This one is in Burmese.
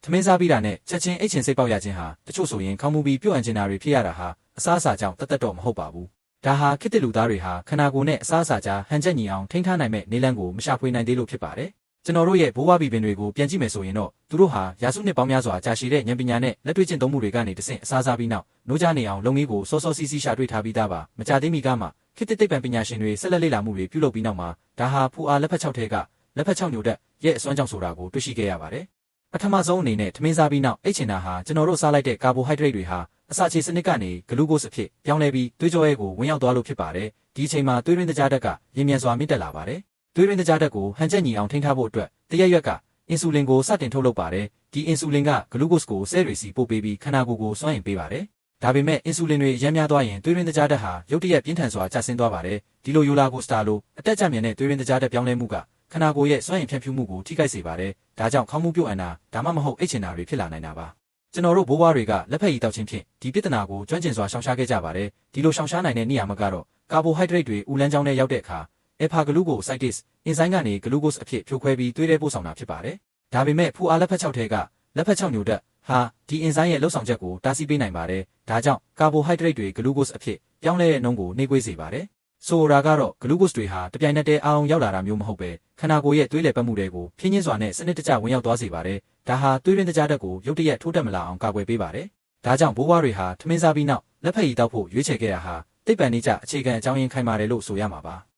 ။သမင်းစားပြီးတာနဲ့ချက်ချင်းအိတ်ချင်စိတ်ပေါက်ရခြင်းဟာတချို့ဆိုရင်ခေါင်းမူပြီးပြုတ်အံကျင်တာတွေဖြစ်ရတာဟာအစားအစာကြောင့်တသက်တော့မဟုတ်ပါဘူး။ဒါဟာခေတ်သစ်လူသားတွေဟာခန္ဓာကိုယ်နဲ့အစားအစာကြားဟန်ချက်ညီအောင်ထိန်းထားနိုင်မဲ့နေလန်းကိုမရှာဖွေနိုင်သေးလို့ဖြစ်ပါတယ်။ကျွန်တော်တို့ရဲ့ဘိုးဘွားဘီပင်တွေကိုပြန်ကြည့်မယ်ဆိုရင်တော့သူတို့ဟာရာစုနှစ်ပေါင်းများစွာကြာရှည်တဲ့ဉာဏ်ပညာနဲ့လက်တွေ့ကျင့်သုံးမှုတွေကနေတဆင့်အစားစားပြီးနောက်နှိုးကြနေအောင်လုပ်ငန်းကိုစောစောစီးစီးရှာတွေ့ထားပြီးသားပါမကြသေးမီကမှခေတ်သစ်သိပ္ပံပညာရှင်တွေဆက်လက်လေ့လာမှုတွေပြုလုပ်ပြီးနောက်မှာဒါဟာဖူအားလက်ဖက်6ထဲကလက်ဖက်6ညိုတက်ရဲ့အစွမ်းကြောင့်ဆိုတာကိုတွေ့ရှိခဲ့ရပါတယ် ပထမဆုံးအနေနဲ့ထမင်းစားပြီးနောက်အိတ်ချင်တာဟာကျွန်တော်တို့စားလိုက်တဲ့ကာဘိုဟိုက်ဒရိတ်တွေဟာအစာချေစနစ်ကနေဂလူးကို့စ်အဖြစ်ပြောင်းလဲပြီးသွေးကြောရဲကိုဝင်ရောက်သွားလို့ဖြစ်ပါတယ်ဒီအချိန်မှာသွေးရင်းတကြားဓာတ်ကရင်းမြန်စွာမြင့်တက်လာပါတယ်သွေးရင်းတကြားဓာတ်ကိုဟန်ချက်ညီအောင်ထိန်းထားဖို့အတွက်တရက်ရွက်ကအင်ဆူလင်ကိုစတင်ထုတ်လုပ်ပါတယ်ဒီအင်ဆူလင်ကဂလူးကို့စ်ကိုဆဲတွေစီပို့ပေးပြီးခန္ဓာကိုယ်ကိုစွမ်းအင်ပေးပါတယ်ဒါပေမဲ့အင်ဆူလင်တွေရမ်းများသွားရင်သွေးရင်းတကြားဓာတ်ဟာရုတ်တရက်ပြင်းထန်စွာကျဆင်းသွားပါတယ်ဒီလိုယိုလာကိုစတာလိုအတက်ကြမြန်တဲ့သွေးရင်းတကြားဓာတ်ပြောင်းလဲမှုက ခန္ဓာကိုယ်ရဲ့စွမ်းအင်ဖြန့်ဖြူးမှုကိုထိခိုက်စေပါတယ်ဒါကြောင့်ခေါင်းမှုပြုတ်အန်တာဒါမှမဟုတ်အိတ်ချင်တာတွေဖြစ်လာနိုင်တာပါကျွန်တော်တို့ဘိုးဘွားတွေကလက်ဖက်ရည်တောက်ခြင်းဖြင့်ဒီပြဿနာကိုကျွမ်းကျင်စွာရှောင်ရှားခဲ့ကြပါတယ်ဒီလိုရှောင်ရှားနိုင်တဲ့နေရာမှာကတော့ကာဘိုဟိုက်ဒရိတ်တွေဥလန်းချောင်းထဲရောက်တဲ့အခါအဖာဂလူကိုစိုက်တစ်အင်ဇိုင်းကနေဂလူကိုစ်အဖြစ်ဖြိုခွဲပြီးသွေးထဲပို့ဆောင်တာဖြစ်ပါတယ်ဒါပေမဲ့ဖူအားလက်ဖက်6ထဲကလက်ဖက်6ညိုတက်ဟာဒီအင်ဇိုင်းရဲ့လှုပ်ဆောင်ချက်ကိုတားဆီးပေးနိုင်ပါတယ်ဒါကြောင့်ကာဘိုဟိုက်ဒရိတ်တွေဂလူကိုစ်အဖြစ်ပြောင်းလဲတဲ့နှုန်းကိုနှေးကွေးစေပါတယ် ဆိုတာကတော့ဂလူကိုစ်တွေဟာတပြိုင်နက်တည်းအောင်ရောက်လာတာမျိုးမဟုတ်ပဲခန္ဓာကိုယ်ရဲ့သွေးလည်ပတ်မှုတွေကိုဖြင်းချင်းစွာနဲ့စနစ်တကျဝင်ရောက်သွားစေပါတယ်။ဒါဟာသွေးရင်းတကြားတက်ကိုရုတ်တရက်ထိုးတက်မလာအောင်ကာကွယ်ပေးပါတယ်။ဒါကြောင့်ဘိုးဘွားတွေဟာထမင်းစားပြီးနောက်လက်ဖက်ရည်တောက်ဖို့ရွေးချယ်ခဲ့တာဟာသိပ္ပံနည်းကျအခြေခံအကြောင်းရင်းခိုင်မာတယ်လို့ဆိုရမှာပါ။